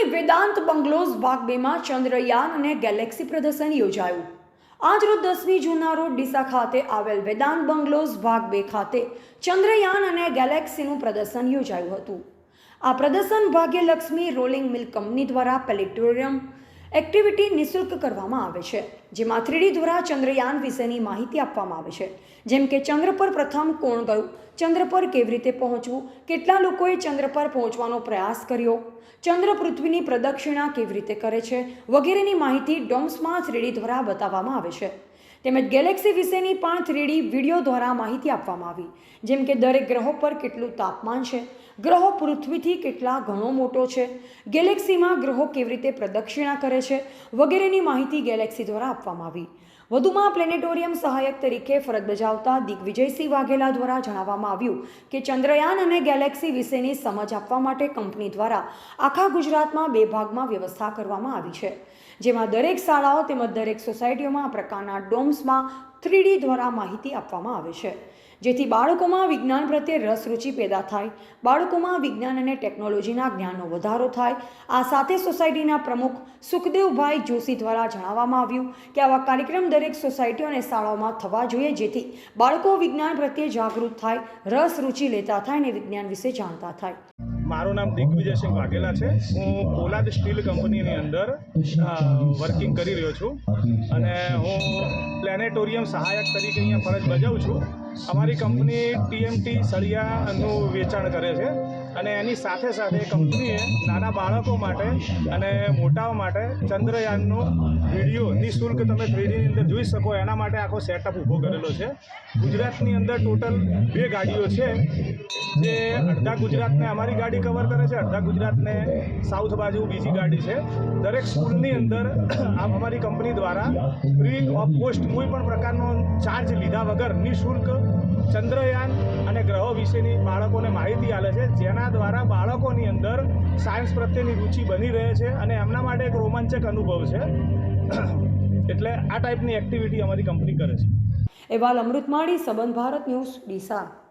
Vedanta bungalows ભાગ બેમાં ચંદ્રયાન અને ગેલેક્સી પ્રદર્શન યોજાયું. આજરોજ દસમી જૂનના રોજ ડીસા ખાતે આવેલ વેદાંત બંગલોઝ ભાગ બે ખાતે ચંદ્રયાન અને ગેલેક્સીનું પ્રદર્શન યોજાયું હતું. આ પ્રદર્શન ભાગ્યલક્ષ્મી રોલિંગ મિલ કંપની દ્વારા પેલેટોરિયમ એક્ટિવિટી નિઃશુલ્ક કરવામાં આવે છે, જેમાં થ્રીડી દ્વારા ચંદ્રયાન વિશેની માહિતી આપવામાં આવે છે. જેમ કે ચંદ્ર પર પ્રથમ કોણ ગયું, ચંદ્ર પર કેવી રીતે પહોંચવું, કેટલા લોકોએ ચંદ્ર પર પહોંચવાનો પ્રયાસ કર્યો, ચંદ્ર પૃથ્વીની પ્રદક્ષિણા કેવી રીતે કરે છે, વગેરેની માહિતી ડોમ્સમાં થ્રીડી દ્વારા બતાવવામાં આવે છે. તેમજ ગેલેક્સી વિશેની પણ થ્રીડી વીડિયો દ્વારા માહિતી આપવામાં આવી. જેમ કે દરેક ગ્રહો પર કેટલું તાપમાન છે, ગ્રહો પૃથ્વીથી કેટલા ઘણો મોટો છે, ગેલેક્સીમાં ગ્રહો કેવી રીતે પ્રદક્ષિણા કરે છે વગેરેની માહિતી ગેલેક્સી દ્વારા આપવામાં આવી. વધુમાં પ્લેનેટોરિયમ સહાયક તરીકે ફરજ બજાવતા દિગ્વિજયસિંહ વાઘેલા દ્વારા જણાવવામાં આવ્યું કે ચંદ્રયાન અને ગેલેક્સી વિશેની સમજ આપવા માટે કંપની દ્વારા આખા ગુજરાતમાં બે ભાગમાં વ્યવસ્થા કરવામાં આવી છે, જેમાં દરેક શાળાઓ તેમજ દરેક સોસાયટીઓમાં આ પ્રકારના ડોમ્સમાં થ્રીડી દ્વારા માહિતી આપવામાં આવે છે. જેથી બાળકોમાં વિજ્ઞાન પ્રત્યે રસ રુચિ પેદા થાય, બાળકોમાં વિજ્ઞાન અને ટેકનોલોજીના જ્ઞાનનો વધારો થાય. આ સાથે સોસાયટીના પ્રમુખ સુખદેવભાઈ જોશી દ્વારા જણાવવામાં આવ્યું કે આવા કાર્યક્રમ દરેક સોસાયટીઓ અને શાળાઓમાં થવા જોઈએ, જેથી બાળકો વિજ્ઞાન પ્રત્યે જાગૃત થાય રસ રુચિ લેતા થાય અને વિજ્ઞાન વિશે જાણતા થાય. મારું નામ દિગ્વિજયસિંહ વાઘેલા છે. હું પોલાદ સ્ટીલ કંપનીની અંદર વર્કિંગ કરી રહ્યો છું. અને હું પ્લેનેટોરિયમ સહાયક તરીકે અહીંયા ફરજ બજાવું છું. અમારી કંપની ટીએમટી સળિયાનું વેચાણ કરે છે. અને એની સાથે સાથે કંપનીએ નાના બાળકો માટે અને મોટાઓ માટે ચંદ્રયાનનો વીડિયો, નિઃશુલ્ક તમે થ્રીડીની અંદર જોઈ શકો, એના માટે આખો સેટઅપ ઊભો કરેલો છે. ગુજરાતની અંદર ટોટલ બે ગાડીઓ છે, જે અડધા ગુજરાતને અમારી ગાડી કવર કરે છે, અડધા ગુજરાતને સાઉથ બાજુ બીજી ગાડી છે. દરેક સ્કૂલની અંદર અમારી કંપની દ્વારા ફ્રી ઓફ કોસ્ટ કોઈ પણ પ્રકારનો ચાર્જ લીધા વગર નિઃશુલ્ક ચંદ્રયાન અને ગ્રહો વિશેની બાળકોને માહિતી આપે છે, જેના દ્વારા બાળકોની અંદર સાયન્સ પ્રત્યેની રુચિ બની રહે છે અને એમના માટે એક રોમાંચક અનુભવ છે. એટલે આ ટાઈપની એક્ટિવિટી અમારી કંપની કરે છે. અહેવાલ અમૃતમાળી, સંબંધ ભારત ન્યૂઝ, ડીસા.